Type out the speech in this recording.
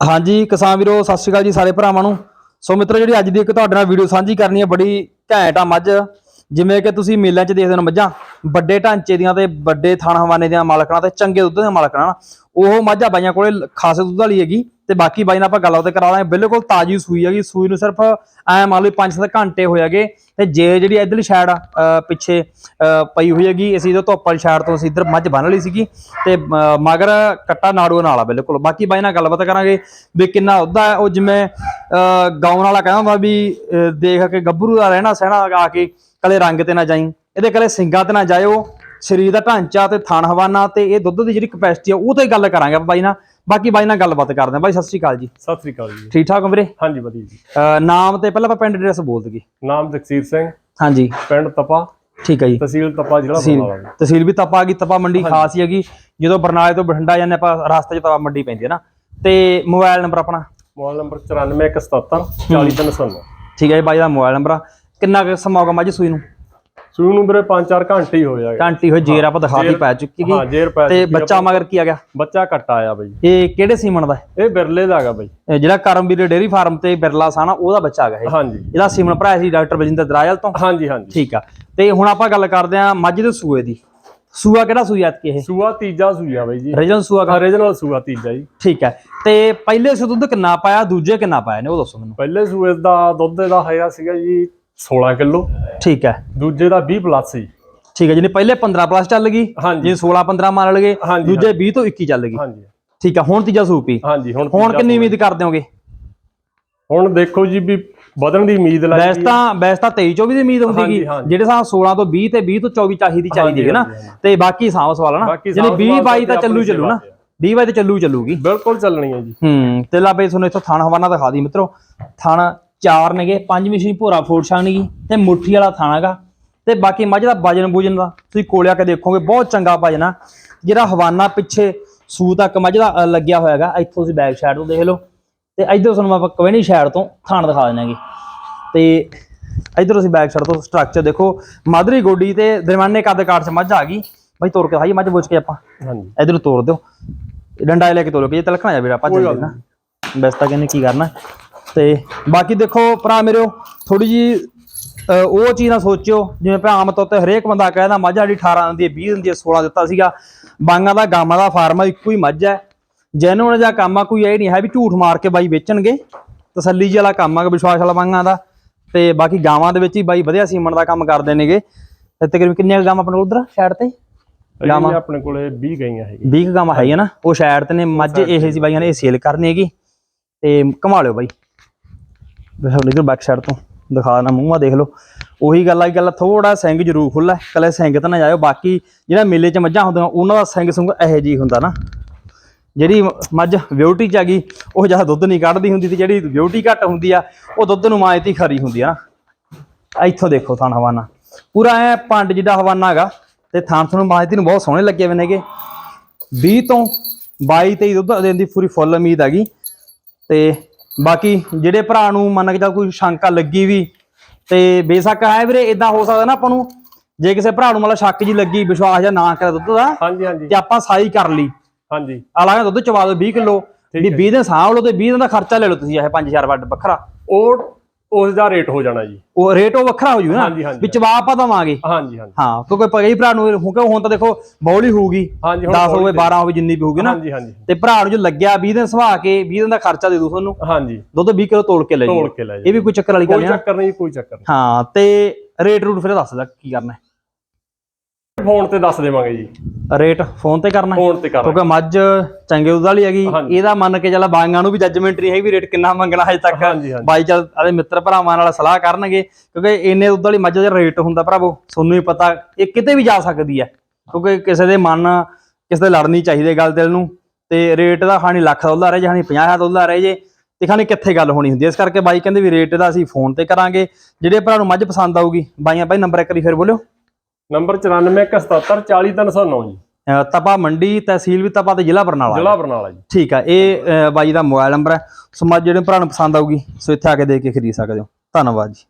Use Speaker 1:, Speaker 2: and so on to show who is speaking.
Speaker 1: ਹਾਂਜੀ, ਕਿਸਾਨ ਵੀਰੋ, ਸਤਿ ਸ਼੍ਰੀ ਅਕਾਲ ਜੀ ਸਾਰੇ ਭਰਾਵਾਂ ਨੂੰ। ਸੋ ਮਿੱਤਰੋ, ਜਿਹੜੀ ਅੱਜ ਦੀ ਇੱਕ ਤੁਹਾਡੇ ਨਾਲ ਵੀਡੀਓ ਸਾਂਝੀ ਕਰਨੀ ਹੈ, ਬੜੀ ਘੈਂਟ ਆ ਮੱਝ। ਜਿਵੇਂ ਕਿ ਤੁਸੀਂ ਮੇਲਿਆਂ 'ਚ ਦੇਖਦੇ ਹੋ ਮੱਝਾਂ। ਵੱਡੇ ਢਾਂਚੇ ਦੀਆਂ ਤੇ ਵੱਡੇ ਥਾਣ ਹਵਾਨੇ ਦੀਆਂ ਮਾਲਕਾਂ ਤੇ ਚੰਗੇ ਦੁੱਧ ਦੀਆਂ ਮਾਲਕਾਂ ਨਾ। ਉਹ ਮੱਝਾਂ ਬਾਈਆਂ ਕੋਲੇ ਲ- ਖਾਸੇ ਦੁੱਧ ਵਾਲੀ ਹੈਗੀ ਤੇ ਬਾਕੀ ਬਾਈ ਨਾਲ ਆਪਾਂ ਗੱਲਬਾਤ ਕਰਾ ਲਾਂਗੇ। ਬਿਲਕੁਲ ਤਾਜੀ ਸੂਈ ਹੈਗੀ। ਸੂਈ ਨੂੰ ਸਿਰਫ ਐ ਮੰਨ ਲਓ 5-7 ਘੰਟੇ ਹੋਏ ਹੈਗੇ। ਤੇ ਜੇ ਜਿਹੜੀ ਇਧਰਲੀ ਸਾਈਡ ਪਿੱਛੇ ਅਹ, ਪਈ ਹੋਈ ਹੈਗੀ ਅਸੀਂ ਇਹਦੇ ਧੁੱਪ ਵਾਲੀ ਸਾਈਡ ਤੋਂ ਅਸੀਂ ਇੱਧਰ ਮੱਝ ਬੰਨ ਲਈ ਸੀਗੀ। ਤੇ ਮਗਰ ਕੱਟਾ ਨਾੜੂ ਨਾਲ ਆ ਬਿਲਕੁਲ। ਬਾਕੀ ਬਾਈ ਨਾਲ ਗੱਲਬਾਤ ਕਰਾਂਗੇ ਵੀ ਕਿੰਨਾ ਉਹਦਾ ਹੈ ਉਹ ਜਿਵੇਂ ਅਹ, ਗਾਉਣ ਵਾਲਾ ਕਹਿੰਦਾ ਹੁੰਦਾ ਵੀ ਦੇਖ ਕੇ ਗੱਭਰੂ ਦਾ ਰਹਿਣਾ ਸਹਿਣਾ ਆ ਕੇ ਕਲੇ ਰੰਗ ਤੇ ਨਾ ਜਾਈ। ਇਹਦੇ ਕਲੇ ਸਿੰਗਾਂ ਤੇ ਨਾ ਜਾਇਓ ਸਰੀਰ ਦਾ ਢਾਂਚਾ ਤੇ ਥਣ ਹਵਾਨਾ ਤੇ ਇਹ ਦੁੱਧ ਦੀ ਜਿਹੜੀ ਕਪੈਸਿਟੀ ਆ ਉਹ ਤੇ ਗੱਲ ਕਰਾਂਗੇ ਆਪਾਂ ਬਾਈ ਨਾਲ। ਬਾਕੀ ਬਾਈ ਨਾਲ ਗੱਲਬਾਤ ਕਰਦੇ ਹਾਂ। ਬਾਈ ਸਤਿ ਸ਼੍ਰੀ ਅਕਾਲ ਜੀ।
Speaker 2: ਸਤਿ ਸ੍ਰੀ ਅਕਾਲ ਜੀ।
Speaker 1: ਠੀਕ ਠਾਕ ਹੋ ਵੀਰੇ?
Speaker 2: ਹਾਂਜੀ ਵਧੀਆ ਜੀ।
Speaker 1: ਨਾਮ ਤੇ ਪਹਿਲਾਂ ਆਪਾਂ ਪਿੰਡ ਐਡਰੈਸ ਬੋਲ ਦਈਏ।
Speaker 2: ਨਾਮ ਜਗਸੀਰ ਸਿੰਘ।
Speaker 1: ਹਾਂਜੀ।
Speaker 2: ਪਿੰਡ ਤਪਾ।
Speaker 1: ਠੀਕ ਹੈ ਜੀ।
Speaker 2: ਤਹਿਸੀਲ ਤਪਾ ਜ਼ਿਲ੍ਹਾ ਬਰਨਾਲਾ
Speaker 1: ਤਹਿਸੀਲ ਵੀ ਤਪਾ ਗਈ। ਤਪਾ ਮੰਡੀ ਖਾਸ ਹੀ ਹੈਗੀ। ਜਦੋਂ ਬਰਨਾਲੇ ਤੋਂ ਬਠਿੰਡਾ ਜਾਂਦੇ ਆਪਾਂ ਰਸਤੇ 'ਚ ਤਪਾ ਮੰਡੀ ਪੈਂਦੀ ਹੈ ਨਾ। ਤੇ ਮੋਬਾਈਲ ਨੰਬਰ ਆਪਣਾ?
Speaker 2: ਮੋਬਾਈਲ ਨੰਬਰ 9417 40309
Speaker 1: ਠੀਕ ਹੈ ਜੀ ਬਾਈ ਦਾ ਮੋਬਾਈਲ ਨੰਬਰ ਆ। ਕਿੰਨਾ ਕੁ ਸਮਾਂ ਹੋ ਗਿਆ ਮੱਝ ਸੂਈ ਨੂੰ?
Speaker 2: ਸੂਈ ਨੂੰ ਵੀਰੇ 5-4 ਘੰਟੇ ਹੀ ਹੋਏ ਆ
Speaker 1: ਘੰਟੀ ਹੋਈ ਜੇਰ ਆਪਾਂ ਦਿਖਾਤੀ ਪੈ ਚੁੱਕੀ
Speaker 2: ਹਾਂ
Speaker 1: ਗਈ
Speaker 2: ਜੇਰ ਪੈ
Speaker 1: ਤੇ। ਬੱਚਾ ਮਗਰ ਕੀ ਆ ਗਿਆ?
Speaker 2: ਬੱਚਾ ਕੱਟ ਆਇਆ ਬਈ।
Speaker 1: ਇਹ ਕਿਹੜੇ ਸੀਮਨ ਦਾ?
Speaker 2: ਇਹ ਬਿਰਲੇ ਦਾ ਹੈਗਾ ਬਈ।
Speaker 1: ਇਹ ਜਿਹੜਾ ਕਰਮਵੀਰ ਡੇਰੀ ਫਾਰਮ ਤੇ ਬਿਰਲਾ ਸਾਨਾ ਉਹਦਾ ਬੱਚਾ ਹੈਗਾ ਇਹ।
Speaker 2: ਹਾਂਜੀ।
Speaker 1: ਇਹਦਾ ਸੀਮਨ ਭਰਾ ਸੀ ਡਾਕਟਰ ਬਜਿੰਦਰ ਦਰਾਜਲ ਤੋਂ।
Speaker 2: ਹਾਂਜੀ ਹਾਂਜੀ।
Speaker 1: ਠੀਕ ਆ। ਤੇ ਹੁਣ ਆਪਾਂ ਗੱਲ ਕਰਦੇ ਆਂ ਮੱਝ ਦੇ ਸੂਏ ਦੀ। ਸੂਆ ਕਿਹੜਾ ਸੂਈ ਐਤ ਇਹ?
Speaker 2: ਸੂਆ ਤੀਜਾ ਸੂਆ ਬਈ ਜੀ।
Speaker 1: ਰਜਨ ਸੂਆ ਕਾ
Speaker 2: ਓਰੀਜਨਲ ਸੂਆ ਤੀਜਾ ਜੀ।
Speaker 1: ਠੀਕ ਹੈ ਤੇ ਪਹਿਲੇ ਸੂ ਦੁੱਧ ਕਿੰਨਾ ਪਾਇਆ ਦੂਜੇ ਕਿੰਨਾ ਪਾਇਆ ਨੇ ਉਹ ਦੱਸੋ ਮੈਨੂੰ।
Speaker 2: ਪਹਿਲੇ ਸੂਏ ਦਾ ਦੁੱਧ ਦਾ ਹੈਗਾ ਸੀਗਾ ਜੀ 16 ਕਿਲੋ।
Speaker 1: ਠੀਕ ਹੈ।
Speaker 2: ਦੂਜੇ ਦਾ 20 ਪਲੱਸ ਸੀ।
Speaker 1: ਠੀਕ ਹੈ ਜਿਹਨੇ ਪਹਿਲੇ 15 ਪਲੱਸ ਚੱਲ ਗਈ
Speaker 2: ਹਾਂਜੀ।
Speaker 1: ਜੇ 16 15 ਮੰਨ ਲਗੇ ਦੂਜੇ 20 ਤੋਂ 21 ਚੱਲ ਗਈ।
Speaker 2: ਹਾਂਜੀ।
Speaker 1: ਠੀਕ ਹੈ ਹੁਣ ਤੀਜਾ ਸੂਪੀ
Speaker 2: ਹਾਂਜੀ ਹੁਣ
Speaker 1: ਹੁਣ ਕਿੰਨੀ ਉਮੀਦ ਕਰਦੇ ਹੋਗੇ?
Speaker 2: ਹੁਣ ਦੇਖੋ ਜੀ ਵੀ ਵਧਣ ਦੀ ਉਮੀਦ ਲੱਗ
Speaker 1: ਵੈਸ ਤਾਂ ਵੈਸ ਤਾਂ 23 24 ਦੀ ਉਮੀਦ ਹੁੰਦੀ ਸੀ। ਜਿਹੜੇ ਸਾਹ 16 ਤੋਂ 20 ਤੇ 20 ਤੋਂ 24 ਚਾਹੀਦੀ ਚਾਹੀਦੀ ਹੈ ਨਾ। ਤੇ ਬਾਕੀ ਸਾਹ ਸਵਾਲ ਨਾ। ਜਿਹਨੇ
Speaker 2: ਸਾਂਭ
Speaker 1: 20
Speaker 2: ਸਵਾਲ
Speaker 1: 22 ਤਾਂ ਚੱਲੂ ਚੱਲੂ ਨਾ।
Speaker 2: ਸੇਵਾ
Speaker 1: 20 22 ਤੇ ਚੱਲੂ ਚੱਲੂਗੀ।
Speaker 2: ਬਿਲਕੁਲ ਚੱਲਣੀ ਹੈ ਜੀ।
Speaker 1: ਹੂੰ ਤੇ ਲਾ ਬਈ ਤੁਹਾਨੂੰ ਇੱਥੋਂ ਥਣ ਹਵਾਨਾ ਦਿਖਾ ਦੀ ਮਿੱਤਰੋ। ਥਣ ਚਾਰ ਨੇਗੇ ਪੰਜ ਮਸ਼ੀਨ ਭੋਰਾ ਫੋੜ ਛਾਣਗੀ ਤੇ ਮੁੱਠੀ ਵਾਲਾ ਥਣ ਹੈਗਾ ਤੇ ਬਾਕੀ ਮੱਝ ਦਾ ਵਜਨ ਬੂਜਨ ਦਾ ਤੁਸੀਂ ਕੋਲੇ ਆ ਕੇ ਦੇਖੋਗੇ ਬਹੁਤ ਚੰਗਾ ਵਜਨ ਆ। ਜਿਹੜਾ ਹਵਾਨਾ ਪਿੱਛੇ ਸੂ ਤੱਕ ਮੱਝ ਦਾ ਲੱਗਿਆ ਹੋਇਆ ਹੈਗਾ ਇੱਥੋਂ ਤੁਸੀਂ ਬੈਕ ਸਾਈਡ ਤੋਂ ਦੇਖ ਲਓ। ਤੇ ਇੱਧਰ ਤੁਹਾਨੂੰ ਆਪਾਂ ਕਵੈਣੀ ਸਾਈਡ ਤੋਂ ਥਣ ਦਿਖਾ ਦਿੰਨਾਂਗੇ ਤੇ ਇੱਧਰ ਤੁਸੀਂ ਬੈਕ ਸਾਈਡ ਤੋਂ ਸਟਰਕਚਰ ਦੇਖੋ ਮਾਦਰੀ ਗੋਡੀ ਤੇ ਦਰਮਿਆਨੇ ਕੱਦ ਕਾਠ ਚ ਮੱਝ ਆ ਗਈ। ਬਾਈ ਤੋੜ ਕੇ ਖਾਈ ਮੱਝ ਬੁੱਝ ਕੇ ਆਪਾਂ।
Speaker 2: ਹਾਂਜੀ।
Speaker 1: ਇਧਰ ਤੋੜ ਦਿਓ। ਡੰਡਾ ਲੈ ਕੇ ਤੋੜੋ ਕਿ ਇਹ ਤਲਕਣਾ ਜਾ ਵੀਰਾ
Speaker 2: ਕੋਈ ਗੱਲ
Speaker 1: ਨਾ। ਬਸ ਤਾਂ ਕਹਿੰਦੇ ਕੀ ਕਰਨਾ। ਤੇ ਬਾਕੀ ਦੇਖੋ ਭਰਾ ਮੇਰਿਓ ਥੋੜੀ ਜੀ ਉਹ ਚੀਜ਼ ਨਾ ਸੋਚਿਓ ਜਿਵੇਂ ਭਾ ਆਮ ਤੌਰ ਤੇ ਹਰੇਕ ਬੰਦਾ ਕਹਿੰਦਾ ਮੱਝ ਸਾਡੀ 18 ਦਿੰਦੀ ਹੈ 20 ਦਿੰਦੀ ਹੈ 16 ਦਿੱਤਾ ਸੀਗਾ ਬਾਂਗਾ ਦਾ ਗਾਵਾਂ ਦਾ ਫਾਰਮ ਆ ਇੱਕੋ ਹੀ ਮੱਝ ਹੈ। ਜੈਨੂਨ ਜਿਹਾ ਕੰਮ ਆ ਕੋਈ ਇਹ ਨਹੀਂ ਹੈ ਵੀ ਝੂਠ ਮਾਰ ਕੇ ਬਾਈ ਵੇਚਣਗੇ ਤਸੱਲੀ ਜਿਹੀ ਵਾਲਾ ਕੰਮ ਆ ਵਿਸ਼ਵਾਸ ਵਾਲਾ ਬਾਂਗਾ ਦਾ। ਤੇ ਬਾਕੀ ਗਾਵਾਂ ਦੇ ਵਿੱਚ ਹੀ ਬਾਈ ਵਧੀਆ ਸੀਮਣ ਦਾ ਕੰਮ ਕਰਦੇ ਨੇਗੇ। ਤੇ ਤਕਰੀਬਨ ਕਿੰਨੀਆਂ ਗਾਵਾਂ ਆਪਣੇ ਕੋਲ ਉਧਰ ਸਾਈਡ ਤੇ?
Speaker 2: ਗਾਵਾਂ? ਆਪਣੇ ਕੋਲੇ 20 ਗਈਆਂ ਹੈਗੀਆਂ।
Speaker 1: 20 ਕੁ ਗਾਵਾਂ ਹੈਗੀਆਂ ਨਾ ਉਹ ਸਾਈਡ ਤੇ ਨੇ ਮੱਝ ਇਹ ਸੀ ਬਾਈਆਂ ਨੇ ਇਹ ਸੇਲ ਕਰਨੀ ਹੈਗੀ। ਤੇ ਘੁਮਾ ਲਿਓ ਬਾਈ। ਵੇਖੋ ਲਿਖੋ ਬੈਕ ਸਾਈਡ ਤੋਂ, ਦਿਖਾ ਨਾ ਮੂੰਹਾਂ ਦੇਖ ਲਓ। ਉਹੀ ਗੱਲ ਆ ਗੱਲ ਥੋੜਾ ਸਿੰਘ ਜ਼ਰੂਰ ਖੁੱਲਾ ਕਲੇ ਸਿੰਘ ਤਾਂ ਨਾ ਜਾਇਓ, ਬਾਕੀ ਜਿਹੜਾ ਮੇਲੇ 'ਚ ਮੱਝਾਂ ਹੁੰਦੀਆਂ, ਉਹਨਾਂ ਦਾ ਸਿੰਘ ਸੁੰਗ ਇਹੋ ਜਿਹੀ ਹੁੰਦਾ ਨਾ। ਜਿਹੜੀ ਮੱਝ ਵਿਊਟੀ 'ਚ ਆ ਗਈ, ਉਹ ਜ਼ਿਆਦਾ ਦੁੱਧ ਨਹੀਂ ਕੱਢਦੀ ਹੁੰਦੀ ਤੇ ਜਿਹੜੀ ਵਿਊਟੀ ਘੱਟ ਹੁੰਦੀ ਆ, ਉਹ ਦੁੱਧ ਨੂੰ ਮਾਇਤੀ ਖਰੀ ਹੁੰਦੀ ਆ ਨਾ। ਇੱਥੋਂ ਦੇਖੋ ਥਣ ਹਵਾਨਾ। ਪੂਰਾ ਐ ਪੰਡ ਜਿੱਡਾ ਹਵਾਨਾ ਹੈਗਾ, ਤੇ ਥਾਂ ਤੁਹਾਨੂੰ ਮਾਇਤੀ ਨੂੰ ਬਹੁਤ ਸੋਹਣੇ ਲੱਗੇ ਹੋਏ ਨੇਗੇ। 20 ਤੋਂ 22 23 ਦੁੱਧ ਦੇਣ ਦੀ ਪੂਰੀ ਫੁੱਲ ਉਮੀਦ ਹੈਗੀ, ਤੇ ਬਾਕੀ ਜਿਹੜੇ ਭਰਾ ਨੂੰ ਮੰਨ ਕੇ ਚੱਲ ਕੋਈ ਸ਼ੰਕਾ ਲੱਗੀ ਵੀ ਤੇ ਬੇਸ਼ੱਕ ਹੈ ਵੀਰੇ ਇਦਾਂ ਹੋ ਸਕਦਾ ਨਾ ਆਪਾਂ ਨੂੰ ਜੇ ਕਿਸੇ ਭਰਾ ਨੂੰ ਮਤਲਬ ਸ਼ੱਕ ਜੀ ਲੱਗੀ ਵਿਸ਼ਵਾਸ ਜਾਂ ਨਾ ਕਰੇ ਦੁੱਧ ਦਾ
Speaker 2: ਹਾਂਜੀ ਹਾਂਜੀ।
Speaker 1: ਤੇ ਆਪਾਂ ਸਾਈ ਕਰ ਲਈ।
Speaker 2: ਹਾਂਜੀ।
Speaker 1: ਆਲਾ ਦੁੱਧ ਚਵਾ ਦਿਓ 20 ਕਿਲੋ ਵੀ 20 ਦਿਨ ਸਾਂਭ ਲਓ ਤੇ 20 ਦਿਨ ਦਾ ਖਰਚਾ ਲੈ ਲਓ ਤੁਸੀਂ ਇਹ 5000 ਵੱਡ ਵੱਖਰਾ।
Speaker 2: ਉਹ ਉਸ ਦਾ ਰੇਟ ਹੋ ਜਾਣਾ ਜੀ।
Speaker 1: ਉਹ ਰੇਟ ਉਹ ਵੱਖਰਾ ਹੋ ਜੂ ਨਾ?
Speaker 2: ਹਾਂਜੀ, ਹਾਂਜੀ।
Speaker 1: ਵੀ ਚਵਾ ਆਪਾਂ ਦਵਾਂਗੇ।
Speaker 2: ਹਾਂਜੀ ਹਾਂਜੀ।
Speaker 1: ਹਾਂ ਕਿਉਂਕਿ ਕਈ ਭਰਾ ਨੂੰ ਹੁਣ ਕਿਉਂ ਹੁਣ ਤਾਂ ਦੇਖੋ ਬੌਲੀ ਹੋਊਗੀ।
Speaker 2: ਹਾਂਜੀ ਹੁਣ
Speaker 1: 10 ਹੋਵੇ
Speaker 2: ਬੌਲੀ
Speaker 1: 12 ਹੋਵੇ ਜਿੰਨੀ ਵੀ ਹੋਊਗੀ ਨਾ।
Speaker 2: ਹਾਂਜੀ ਹਾਂਜੀ।
Speaker 1: ਤੇ ਭਰਾ ਨੂੰ ਜੋ ਲੱਗਿਆ 20 ਦਿਨ ਸੁਭਾ ਕੇ 20 ਦਿਨ ਦਾ ਖਰਚਾ ਦੇ ਦੂ ਤੁਹਾਨੂੰ।
Speaker 2: ਹਾਂਜੀ।
Speaker 1: ਦੁੱਧ 20 ਕਿਲੋ ਤੋਲ ਕੇ ਲੈ
Speaker 2: ਤੋੜ
Speaker 1: ਜੀ
Speaker 2: ਕੇ ਲੈ
Speaker 1: ਇਹ
Speaker 2: ਜੀ
Speaker 1: ਵੀ ਕੋਈ ਚੱਕਰ ਵਾਲੀ ਗੱਲ
Speaker 2: ਕੋਈ
Speaker 1: ਨਹੀਂ ਨਾ
Speaker 2: ਚੱਕਰ ਨਹੀਂ ਕੋਈ ਚੱਕਰ ਨਹੀਂ।
Speaker 1: ਹਾਂ ਤੇ ਰੇਟ ਰੂਟ ਫਿਰ ਦੱਸ ਦਾ ਕੀ ਕਰਨਾ ਹੈ।
Speaker 2: ਫੋਨ ਤੇ ਦੱਸ ਦੇਵਾਂਗੇ ਜੀ।
Speaker 1: ਰੇਟ ਫੋਨ ਤੇ ਕਰਨਾ? ਹੈ?
Speaker 2: ਫੋਨ ਤੇ
Speaker 1: ਕਿਉਂਕਿ ਮੱਝ ਚੰਗੇ ਦੁੱਧ ਵਾਲੀ ਹੈਗੀ। ਇਹਦਾ ਮੰਨ ਕੇ ਚੱਲ ਬਾਈਆਂ ਨੂੰ ਵੀ ਜੱਜਮੈਂਟ ਨਹੀਂ ਹੈ ਵੀ ਰੇਟ ਕਿੰਨਾ ਮੰਗਣਾ ਹਜੇ ਤੱਕ ਬਾਈ ਚੱਲ ਆਦੇ ਮਿੱਤਰ ਭਰਾਵਾਂ ਨਾਲ ਸਲਾਹ ਕਰਨਗੇ। ਕਿਉਂਕਿ ਇੰਨੇ ਦੁੱਧ ਵਾਲੀ ਮੱਝ ਦਾ ਰੇਟ ਹੁੰਦਾ ਭਰਾਵੋ ਤੁਹਾਨੂੰ ਹੀ ਪਤਾ ਇਹ ਕਿਤੇ ਵੀ ਜਾ ਸਕਦੀ ਹੈ। ਕਿਉਂਕਿ ਕਿਸੇ ਦੇ ਮਨ ਕਿਸੇ ਦੇ ਲੜਨੀ ਚਾਹੀਦੀ ਗੱਲ ਦਿਲ ਨੂੰ। ਤੇ ਰੇਟ ਦਾ ਖਾਣੀ ਲੱਖ ਦਾ ਦੁੱਧ ਆ ਰਿਹਾ ਜੇ ਖਾਣੀ 50000 ਦੁੱਧ ਆ ਰਿਹਾ ਜੇ ਤੇ ਖਾਣੀ ਕਿੱਥੇ ਗੱਲ ਹੋਣੀ ਹੁੰਦੀ ਹੈ? ਇਸ ਕਰਕੇ ਬਾਈ ਕਹਿੰਦੇ ਵੀ ਰੇਟ ਦਾ ਅਸੀਂ ਫੋਨ ਤੇ ਕਰਾਂਗੇ। ਜਿਹੜੇ ਭਰਾ ਨੂੰ ਮੱਝ ਪਸੰਦ ਆਊਗੀ ਬਾਈਆਂ ਬਾਈ ਨੰਬਰ ਇੱਕ ਵਾਰੀ ਫਿਰ ਬੋਲਿਓ।
Speaker 2: ਨੰਬਰ 9477 40309 ਜੀ।
Speaker 1: ਤਪਾ ਮੰਡੀ ਤਹਿਸੀਲ ਵੀ ਤਪਾ ਤੇ ਜ਼ਿਲ੍ਹਾ ਬਰਨਾਲਾ
Speaker 2: ਜ਼ਿਲ੍ਹਾ ਬਰਨਾਲਾ ਜੀ।
Speaker 1: ਠੀਕ ਆ ਇਹ ਬਾਈ ਦਾ ਮੋਬਾਈਲ ਨੰਬਰ ਹੈ। ਸੋ ਮੱਝ ਜਿਹੜੇ ਭਰਾ ਨੂੰ ਪਸੰਦ ਆਊਗੀ ਸੋ ਇੱਥੇ ਆ ਕੇ ਦੇਖ ਕੇ ਖਰੀਦ ਸਕਦੇ ਹੋ। ਧੰਨਵਾਦ ਜੀ।